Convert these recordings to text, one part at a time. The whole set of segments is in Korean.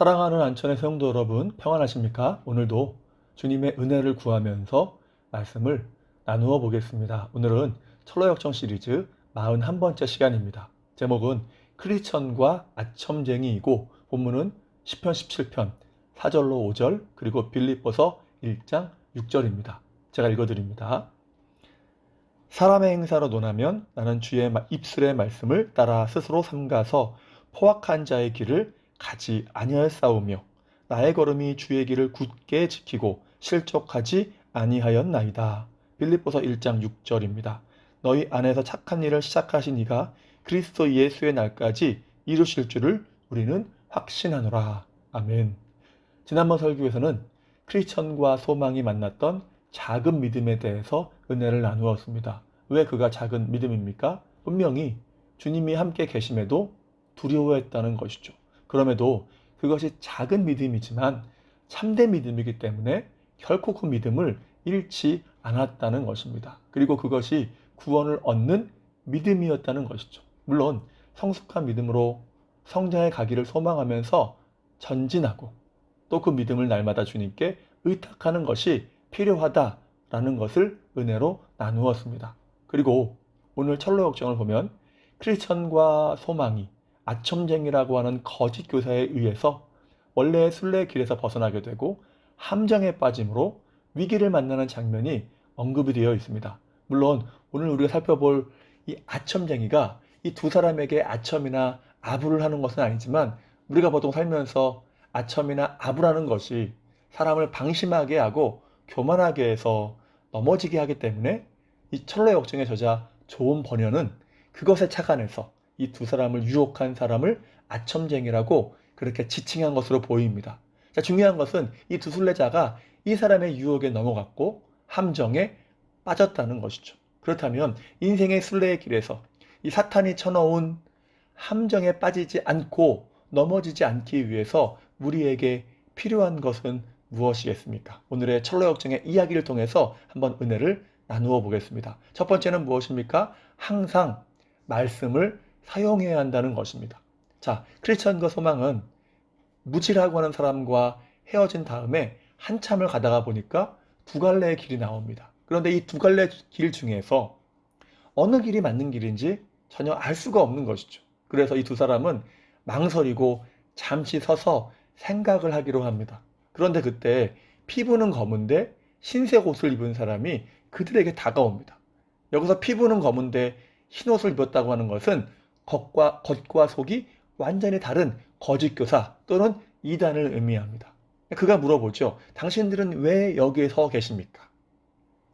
사랑하는 안천의 성도 여러분, 평안하십니까? 오늘도 주님의 은혜를 구하면서 말씀을 나누어 보겠습니다. 오늘은 철로역정 시리즈 41번째 시간입니다. 제목은 크리천과 아첨쟁이이고 본문은 10편 17편 4절로 5절 그리고 빌립보서 1장 6절입니다. 제가 읽어드립니다. 사람의 행사로 논하면 나는 주의 입술의 말씀을 따라 스스로 삼가서 포악한 자의 길을 가지 아니하였사오며 나의 걸음이 주의 길을 굳게 지키고 실족하지 아니하였나이다. 빌립보서 1장 6절입니다. 너희 안에서 착한 일을 시작하신 이가 그리스도 예수의 날까지 이루실 줄을 우리는 확신하노라. 아멘. 지난번 설교에서는 크리스천과 소망이 만났던 작은 믿음에 대해서 은혜를 나누었습니다. 왜 그가 작은 믿음입니까? 분명히 주님이 함께 계심에도 두려워했다는 것이죠. 그럼에도 그것이 작은 믿음이지만 참된 믿음이기 때문에 결코 그 믿음을 잃지 않았다는 것입니다. 그리고 그것이 구원을 얻는 믿음이었다는 것이죠. 물론 성숙한 믿음으로 성장해 가기를 소망하면서 전진하고 또 그 믿음을 날마다 주님께 의탁하는 것이 필요하다라는 것을 은혜로 나누었습니다. 그리고 오늘 철로 역정을 보면 크리스천과 소망이 아첨쟁이라고 하는 거짓 교사에 의해서 원래의 순례의 길에서 벗어나게 되고 함정에 빠짐으로 위기를 만나는 장면이 언급이 되어 있습니다. 물론 오늘 우리가 살펴볼 이 아첨쟁이가 이 두 사람에게 아첨이나 아부를 하는 것은 아니지만 우리가 보통 살면서 아첨이나 아부라는 것이 사람을 방심하게 하고 교만하게 해서 넘어지게 하기 때문에 이 철로 역정의 저자 좋은 번연은 그것에 착안해서 이 두 사람을 유혹한 사람을 아첨쟁이라고 그렇게 지칭한 것으로 보입니다. 자, 중요한 것은 이 두 순례자가 이 사람의 유혹에 넘어갔고 함정에 빠졌다는 것이죠. 그렇다면 인생의 순례의 길에서 이 사탄이 쳐넣은 함정에 빠지지 않고 넘어지지 않기 위해서 우리에게 필요한 것은 무엇이겠습니까? 오늘의 철로 역정의 이야기를 통해서 한번 은혜를 나누어 보겠습니다. 첫 번째는 무엇입니까? 항상 말씀을 사용해야 한다는 것입니다. 자, 크리스천과 소망은 무지라고 하는 사람과 헤어진 다음에 한참을 가다가 보니까 두 갈래의 길이 나옵니다. 그런데 이 두 갈래 길 중에서 어느 길이 맞는 길인지 전혀 알 수가 없는 것이죠. 그래서 이 두 사람은 망설이고 잠시 서서 생각을 하기로 합니다. 그런데 그때 피부는 검은데 흰색 옷을 입은 사람이 그들에게 다가옵니다. 여기서 피부는 검은데 흰 옷을 입었다고 하는 것은 겉과, 겉과 속이 완전히 다른 거짓 교사 또는 이단을 의미합니다. 그가 물어보죠. 당신들은 왜 여기에 서 계십니까?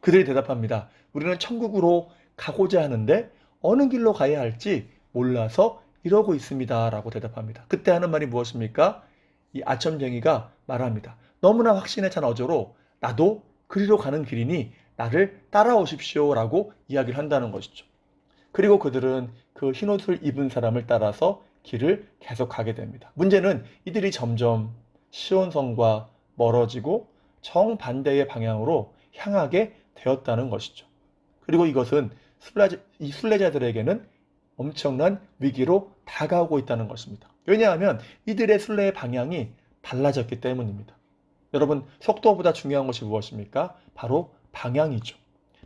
그들이 대답합니다. 우리는 천국으로 가고자 하는데 어느 길로 가야 할지 몰라서 이러고 있습니다. 라고 대답합니다. 그때 하는 말이 무엇입니까? 이 아첨쟁이가 말합니다. 너무나 확신에 찬 어조로 나도 그리로 가는 길이니 나를 따라오십시오. 라고 이야기를 한다는 것이죠. 그리고 그들은 그 흰옷을 입은 사람을 따라서 길을 계속 가게 됩니다. 문제는 이들이 점점 시온성과 멀어지고 정반대의 방향으로 향하게 되었다는 것이죠. 그리고 이것은 이 순례자들에게는 엄청난 위기로 다가오고 있다는 것입니다. 왜냐하면 이들의 순례의 방향이 달라졌기 때문입니다. 여러분, 속도보다 중요한 것이 무엇입니까? 바로 방향이죠.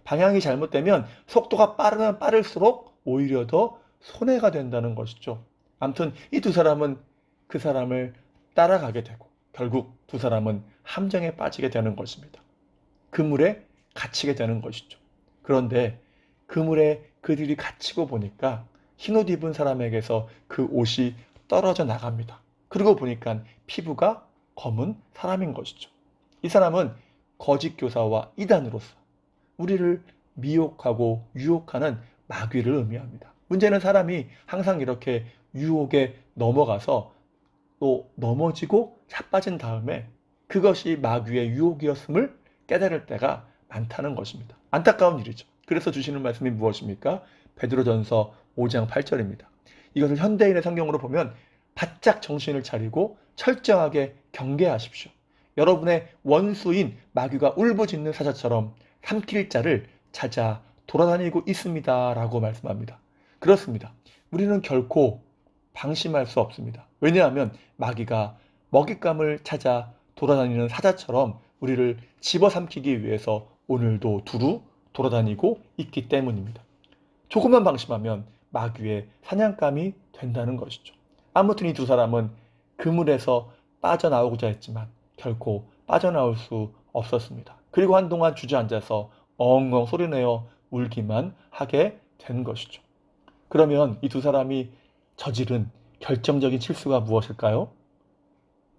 방향이 잘못되면 속도가 빠르면 빠를수록 오히려 더 손해가 된다는 것이죠. 아무튼 이 두 사람은 그 사람을 따라가게 되고 결국 두 사람은 함정에 빠지게 되는 것입니다. 그물에 갇히게 되는 것이죠. 그런데 그물에 그들이 갇히고 보니까 흰옷 입은 사람에게서 그 옷이 떨어져 나갑니다. 그리고 보니까 피부가 검은 사람인 것이죠. 이 사람은 거짓 교사와 이단으로서 우리를 미혹하고 유혹하는 마귀를 의미합니다. 문제는 사람이 항상 이렇게 유혹에 넘어가서 또 넘어지고 자빠진 다음에 그것이 마귀의 유혹이었음을 깨달을 때가 많다는 것입니다. 안타까운 일이죠. 그래서 주시는 말씀이 무엇입니까? 베드로전서 5장 8절입니다. 이것을 현대인의 성경으로 보면 바짝 정신을 차리고 철저하게 경계하십시오. 여러분의 원수인 마귀가 울부짖는 사자처럼 삼킬 자를 찾아 돌아다니고 있습니다. 라고 말씀합니다. 그렇습니다. 우리는 결코 방심할 수 없습니다. 왜냐하면 마귀가 먹잇감을 찾아 돌아다니는 사자처럼 우리를 집어삼키기 위해서 오늘도 두루 돌아다니고 있기 때문입니다. 조금만 방심하면 마귀의 사냥감이 된다는 것이죠. 아무튼 이 두 사람은 그물에서 빠져나오고자 했지만 결코 빠져나올 수 없었습니다. 그리고 한동안 주저앉아서 엉엉 소리내어 울기만 하게 된 것이죠. 그러면 이 두 사람이 저지른 결정적인 실수가 무엇일까요?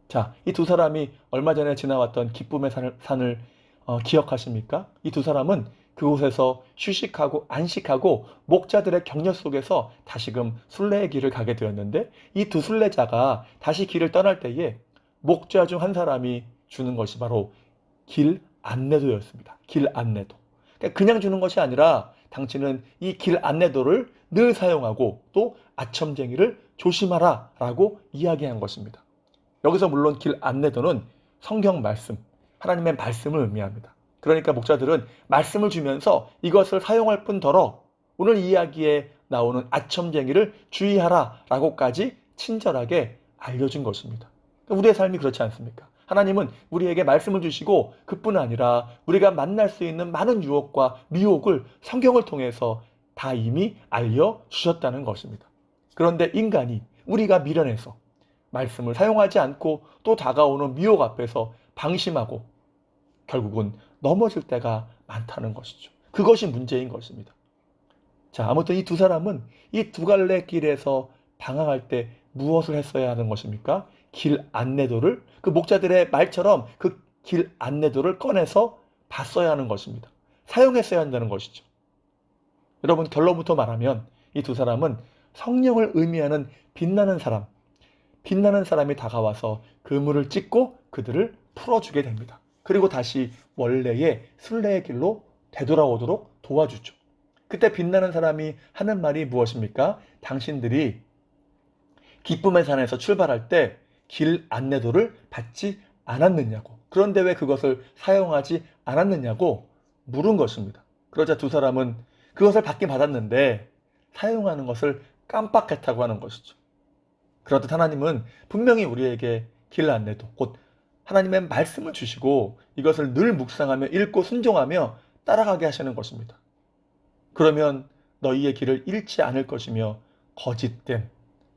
자, 이 두 사람이 얼마 전에 지나왔던 기쁨의 산을, 산을 어, 기억하십니까? 이 두 사람은 그곳에서 휴식하고 안식하고 목자들의 격려 속에서 다시금 순례의 길을 가게 되었는데 이 두 순례자가 다시 길을 떠날 때에 목자 중 한 사람이 주는 것이 바로 길 안내도였습니다. 길 안내도. 그러니까 그냥 주는 것이 아니라 당신은 이 길 안내도를 늘 사용하고 또 아첨쟁이를 조심하라 라고 이야기한 것입니다. 여기서 물론 길 안내도는 성경 말씀, 하나님의 말씀을 의미합니다. 그러니까 목자들은 말씀을 주면서 이것을 사용할 뿐더러 오늘 이야기에 나오는 아첨쟁이를 주의하라 라고까지 친절하게 알려준 것입니다. 우리의 삶이 그렇지 않습니까? 하나님은 우리에게 말씀을 주시고 그뿐 아니라 우리가 만날 수 있는 많은 유혹과 미혹을 성경을 통해서 다 이미 알려주셨다는 것입니다. 그런데 인간이 우리가 미련해서 말씀을 사용하지 않고 또 다가오는 미혹 앞에서 방심하고 결국은 넘어질 때가 많다는 것이죠. 그것이 문제인 것입니다. 자, 아무튼 이 두 사람은 이 두 갈래 길에서 방황할 때 무엇을 했어야 하는 것입니까? 길 안내도를 그 목자들의 말처럼 그 길 안내도를 꺼내서 봤어야 하는 것입니다. 사용했어야 한다는 것이죠. 여러분 결론부터 말하면 이 두 사람은 성령을 의미하는 빛나는 사람, 빛나는 사람이 다가와서 그물을 찢고 그들을 풀어주게 됩니다. 그리고 다시 원래의 순례의 길로 되돌아오도록 도와주죠. 그때 빛나는 사람이 하는 말이 무엇입니까? 당신들이 기쁨의 산에서 출발할 때 길 안내도를 받지 않았느냐고. 그런데 왜 그것을 사용하지 않았느냐고 물은 것입니다. 그러자 두 사람은 그것을 받긴 받았는데 사용하는 것을 깜빡했다고 하는 것이죠. 그렇듯 하나님은 분명히 우리에게 길 안내도 곧 하나님의 말씀을 주시고 이것을 늘 묵상하며 읽고 순종하며 따라가게 하시는 것입니다. 그러면 너희의 길을 잃지 않을 것이며 거짓된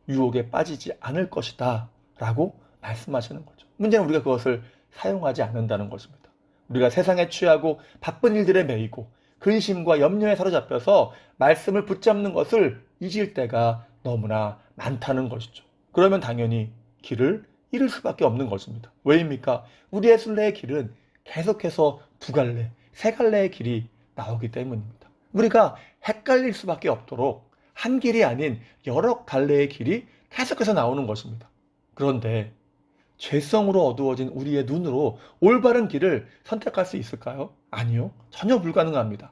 유혹에 빠지지 않을 것이다 라고 말씀하시는 거죠. 문제는 우리가 그것을 사용하지 않는다는 것입니다. 우리가 세상에 취하고 바쁜 일들에 매이고 근심과 염려에 사로잡혀서 말씀을 붙잡는 것을 잊을 때가 너무나 많다는 것이죠. 그러면 당연히 길을 잃을 수밖에 없는 것입니다. 왜입니까? 우리의 순례의 길은 계속해서 두 갈래, 세 갈래의 길이 나오기 때문입니다. 우리가 헷갈릴 수밖에 없도록 한 길이 아닌 여러 갈래의 길이 계속해서 나오는 것입니다. 그런데 죄성으로 어두워진 우리의 눈으로 올바른 길을 선택할 수 있을까요? 아니요. 전혀 불가능합니다.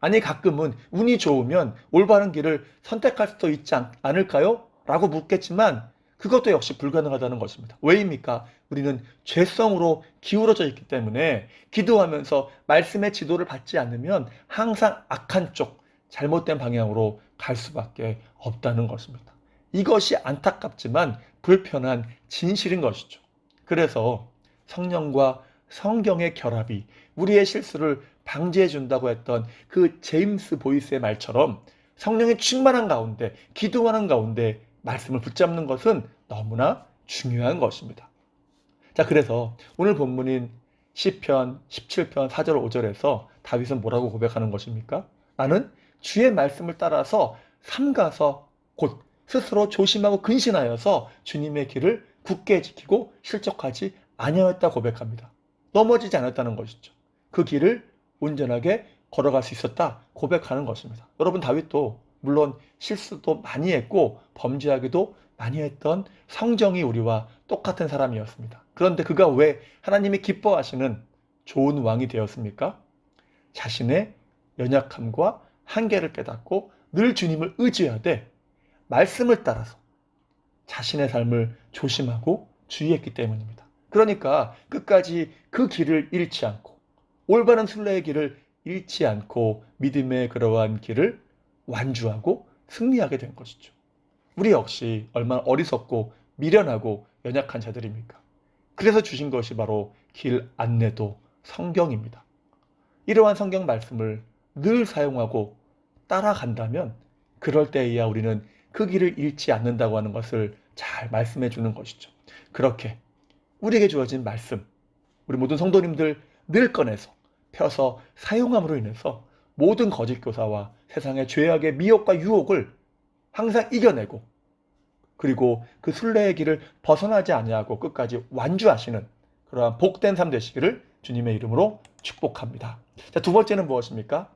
아니, 가끔은 운이 좋으면 올바른 길을 선택할 수도 있지 않을까요? 라고 묻겠지만 그것도 역시 불가능하다는 것입니다. 왜입니까? 우리는 죄성으로 기울어져 있기 때문에 기도하면서 말씀의 지도를 받지 않으면 항상 악한 쪽, 잘못된 방향으로 갈 수밖에 없다는 것입니다. 이것이 안타깝지만 불편한 진실인 것이죠. 그래서 성령과 성경의 결합이 우리의 실수를 방지해 준다고 했던 그 제임스 보이스의 말처럼 성령의 충만한 가운데 기도하는 가운데 말씀을 붙잡는 것은 너무나 중요한 것입니다. 자, 그래서 오늘 본문인 시편 17편 4절 5절에서 다윗은 뭐라고 고백하는 것입니까? 나는 주의 말씀을 따라서 삼가서 곧 스스로 조심하고 근신하여서 주님의 길을 굳게 지키고 실족하지 아니하였다 고백합니다. 넘어지지 않았다는 것이죠. 그 길을 온전하게 걸어갈 수 있었다 고백하는 것입니다. 여러분 다윗도 물론 실수도 많이 했고 범죄하기도 많이 했던 성정이 우리와 똑같은 사람이었습니다. 그런데 그가 왜 하나님이 기뻐하시는 좋은 왕이 되었습니까? 자신의 연약함과 한계를 깨닫고 늘 주님을 의지하되 말씀을 따라서 자신의 삶을 조심하고 주의했기 때문입니다. 그러니까 끝까지 그 길을 잃지 않고 올바른 순례의 길을 잃지 않고 믿음의 그러한 길을 완주하고 승리하게 된 것이죠. 우리 역시 얼마나 어리석고 미련하고 연약한 자들입니까? 그래서 주신 것이 바로 길 안내도 성경입니다. 이러한 성경 말씀을 늘 사용하고 따라간다면 그럴 때에야 우리는 그 길을 잃지 않는다고 하는 것을 잘 말씀해 주는 것이죠. 그렇게 우리에게 주어진 말씀, 우리 모든 성도님들 늘 꺼내서 펴서 사용함으로 인해서 모든 거짓 교사와 세상의 죄악의 미혹과 유혹을 항상 이겨내고 그리고 그 순례의 길을 벗어나지 아니하고 끝까지 완주하시는 그러한 복된 삶 되시기를 주님의 이름으로 축복합니다. 자, 두 번째는 무엇입니까?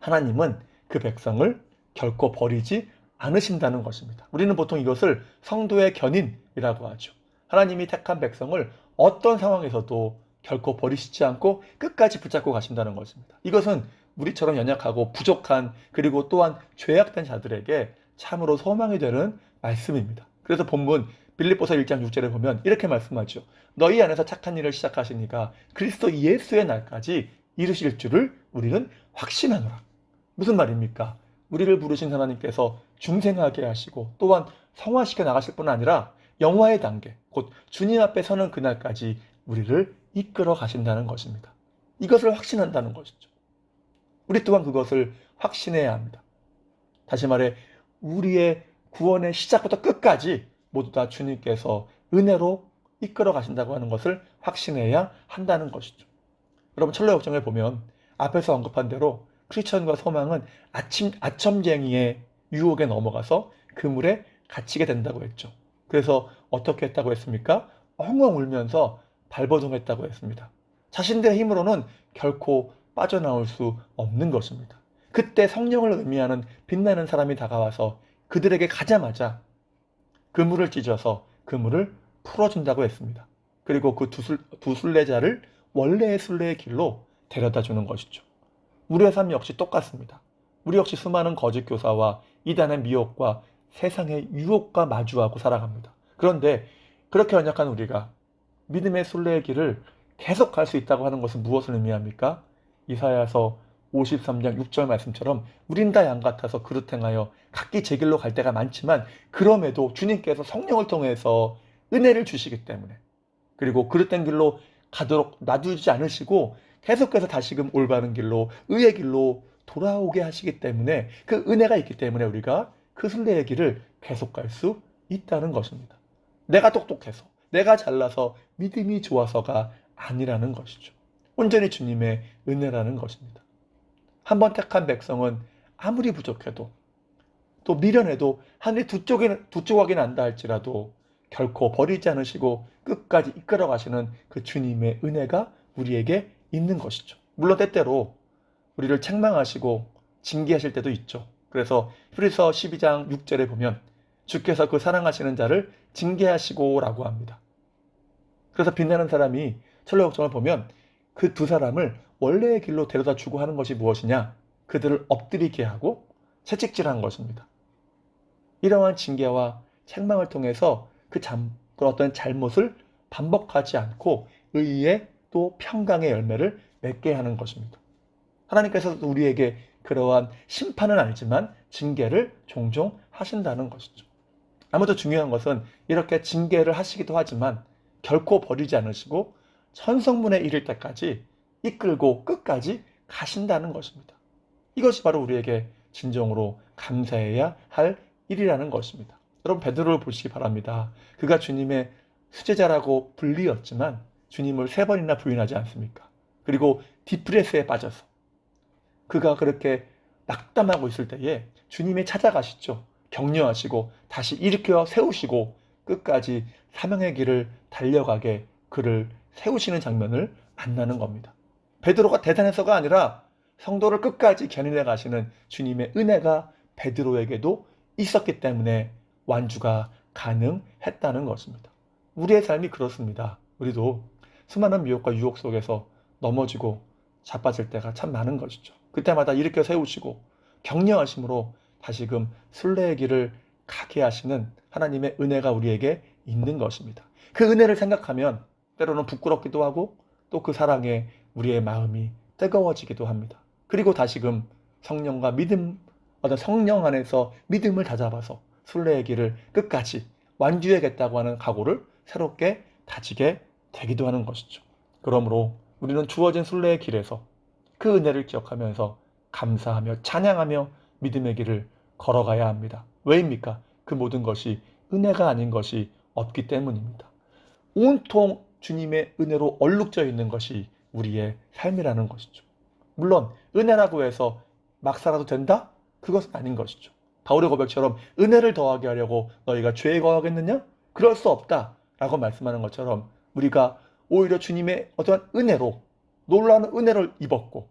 하나님은 그 백성을 결코 버리지 않으신다는 것입니다. 우리는 보통 이것을 성도의 견인이라고 하죠. 하나님이 택한 백성을 어떤 상황에서도 결코 버리시지 않고 끝까지 붙잡고 가신다는 것입니다. 이것은 우리처럼 연약하고 부족한 그리고 또한 죄악된 자들에게 참으로 소망이 되는 말씀입니다. 그래서 본문 빌립보서 1장 6절에 보면 이렇게 말씀하죠. 너희 안에서 착한 일을 시작하시니까 그리스도 예수의 날까지 이루실 줄을 우리는 확신하노라. 무슨 말입니까? 우리를 부르신 하나님께서 중생하게 하시고 또한 성화시켜 나가실 뿐 아니라 영화의 단계, 곧 주님 앞에 서는 그날까지 우리를 이끌어 가신다는 것입니다. 이것을 확신한다는 것이죠. 우리 또한 그것을 확신해야 합니다. 다시 말해, 우리의 구원의 시작부터 끝까지 모두 다 주님께서 은혜로 이끌어 가신다고 하는 것을 확신해야 한다는 것이죠. 여러분, 철로 역정에 보면 앞에서 언급한 대로 크리스천과 소망은 아침, 아첨쟁이의 유혹에 넘어가서 그물에 갇히게 된다고 했죠. 그래서 어떻게 했다고 했습니까? 엉엉 울면서 발버둥했다고 했습니다. 자신들의 힘으로는 결코 빠져나올 수 없는 것입니다. 그때 성령을 의미하는 빛나는 사람이 다가와서 그들에게 가자마자 그물을 찢어서 그물을 풀어준다고 했습니다. 그리고 그두 순례자를 원래의 순례의 길로 데려다 주는 것이죠. 우리의 삶 역시 똑같습니다. 우리 역시 수많은 거짓 교사와 이단의 미혹과 세상의 유혹과 마주하고 살아갑니다. 그런데 그렇게 연약한 우리가 믿음의 순례의 길을 계속 갈 수 있다고 하는 것은 무엇을 의미합니까? 이사야서 53장 6절 말씀처럼 우린 다 양 같아서 그릇 행하여 각기 제 길로 갈 때가 많지만 그럼에도 주님께서 성령을 통해서 은혜를 주시기 때문에 그리고 그릇된 길로 가도록 놔두지 않으시고 계속해서 다시금 올바른 길로 의의 길로 돌아오게 하시기 때문에 그 은혜가 있기 때문에 우리가 그 순례의 길을 계속 갈 수 있다는 것입니다. 내가 똑똑해서 내가 잘나서 믿음이 좋아서가 아니라는 것이죠. 온전히 주님의 은혜라는 것입니다. 한 번 택한 백성은 아무리 부족해도 또 미련해도 하늘이 두 쪽에 두 조각이 난다 할지라도 결코 버리지 않으시고 끝까지 이끌어 가시는 그 주님의 은혜가 우리에게 있는 것이죠. 물론 때때로 우리를 책망하시고 징계하실 때도 있죠. 그래서 히브리서 12장 6절에 보면 주께서 그 사랑하시는 자를 징계하시고라고 합니다. 그래서 빛나는 사람이 철로 역정을 보면 그 두 사람을 원래의 길로 데려다 주고 하는 것이 무엇이냐? 그들을 엎드리게 하고 채찍질한 것입니다. 이러한 징계와 책망을 통해서 그, 잠, 그 어떤 잘못을 반복하지 않고 의의 또 평강의 열매를 맺게 하는 것입니다. 하나님께서 우리에게 그러한 심판은 아니지만 징계를 종종 하신다는 것이죠. 아무도 중요한 것은 이렇게 징계를 하시기도 하지만 결코 버리지 않으시고 천성문에 이를 때까지 이끌고 끝까지 가신다는 것입니다. 이것이 바로 우리에게 진정으로 감사해야 할 일이라는 것입니다. 여러분 베드로를 보시기 바랍니다. 그가 주님의 수제자라고 불리었지만 주님을 세 번이나 부인하지 않습니까? 그리고 디프레스에 빠져서 그가 그렇게 낙담하고 있을 때에 주님이 찾아가시죠. 격려하시고 다시 일으켜 세우시고 끝까지 사명의 길을 달려가게 그를 세우시는 장면을 만나는 겁니다. 베드로가 대단해서가 아니라 성도를 끝까지 견인해 가시는 주님의 은혜가 베드로에게도 있었기 때문에 완주가 가능했다는 것입니다. 우리의 삶이 그렇습니다. 우리도 수많은 미혹과 유혹 속에서 넘어지고 자빠질 때가 참 많은 것이죠. 그때마다 일으켜 세우시고 격려하심으로 다시금 순례의 길을 가게 하시는 하나님의 은혜가 우리에게 있는 것입니다. 그 은혜를 생각하면 때로는 부끄럽기도 하고 또 그 사랑에 우리의 마음이 뜨거워지기도 합니다. 그리고 다시금 성령과 믿음, 어떤 성령 안에서 믿음을 다잡아서 순례의 길을 끝까지 완주해야겠다고 하는 각오를 새롭게 다지게 되기도 하는 것이죠. 그러므로 우리는 주어진 순례의 길에서 그 은혜를 기억하면서 감사하며 찬양하며 믿음의 길을 걸어가야 합니다. 왜입니까? 그 모든 것이 은혜가 아닌 것이 없기 때문입니다. 온통 주님의 은혜로 얼룩져 있는 것이 우리의 삶이라는 것이죠. 물론 은혜라고 해서 막 살아도 된다? 그것은 아닌 것이죠. 바울의 고백처럼 은혜를 더하게 하려고 너희가 죄에 거하겠느냐? 그럴 수 없다. 라고 말씀하는 것처럼 우리가 오히려 주님의 어떠한 은혜로 놀라운 은혜를 입었고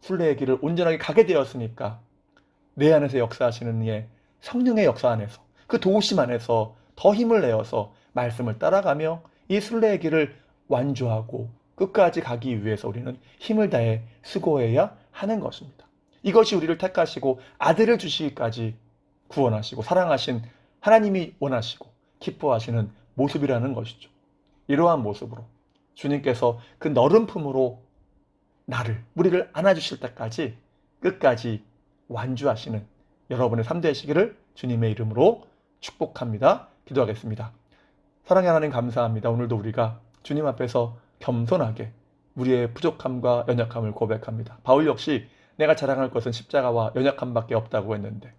순례의 길을 온전하게 가게 되었으니까 내 안에서 역사하시는 이의 성령의 역사 안에서 그 도우심 안에서 더 힘을 내어서 말씀을 따라가며 이 순례의 길을 완주하고 끝까지 가기 위해서 우리는 힘을 다해 수고해야 하는 것입니다. 이것이 우리를 택하시고 아들을 주시기까지 구원하시고 사랑하신 하나님이 원하시고 기뻐하시는 모습이라는 것이죠. 이러한 모습으로 주님께서 그 너른 품으로 나를 우리를 안아주실 때까지 끝까지 완주하시는 여러분의 삶 되시기를 주님의 이름으로 축복합니다. 기도하겠습니다. 사랑의 하나님 감사합니다. 오늘도 우리가 주님 앞에서 겸손하게 우리의 부족함과 연약함을 고백합니다. 바울 역시 내가 자랑할 것은 십자가와 연약함밖에 없다고 했는데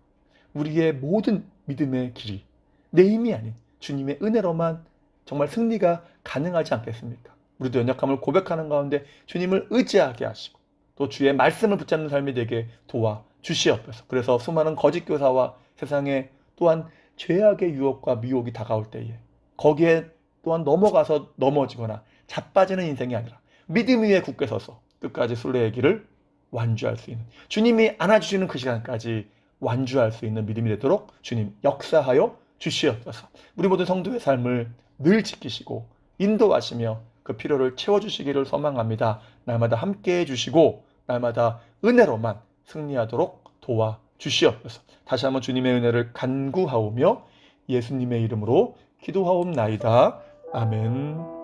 우리의 모든 믿음의 길이 내 힘이 아닌 주님의 은혜로만 정말 승리가 가능하지 않겠습니까? 우리도 연약함을 고백하는 가운데 주님을 의지하게 하시고 또 주의 말씀을 붙잡는 삶이 되게 도와 주시옵소서. 그래서 수많은 거짓 교사와 세상에 또한 죄악의 유혹과 미혹이 다가올 때에 거기에 또한 넘어가서 넘어지거나 자빠지는 인생이 아니라 믿음 위에 굳게 서서 끝까지 순례의 길을 완주할 수 있는 주님이 안아주시는 그 시간까지 완주할 수 있는 믿음이 되도록 주님 역사하여 주시옵소서. 우리 모든 성도의 삶을 늘 지키시고 인도하시며 그 필요를 채워주시기를 소망합니다. 날마다 함께 해주시고 날마다 은혜로만 승리하도록 도와 주시옵소서. 다시 한번 주님의 은혜를 간구하오며 예수님의 이름으로 기도하옵나이다. 아멘.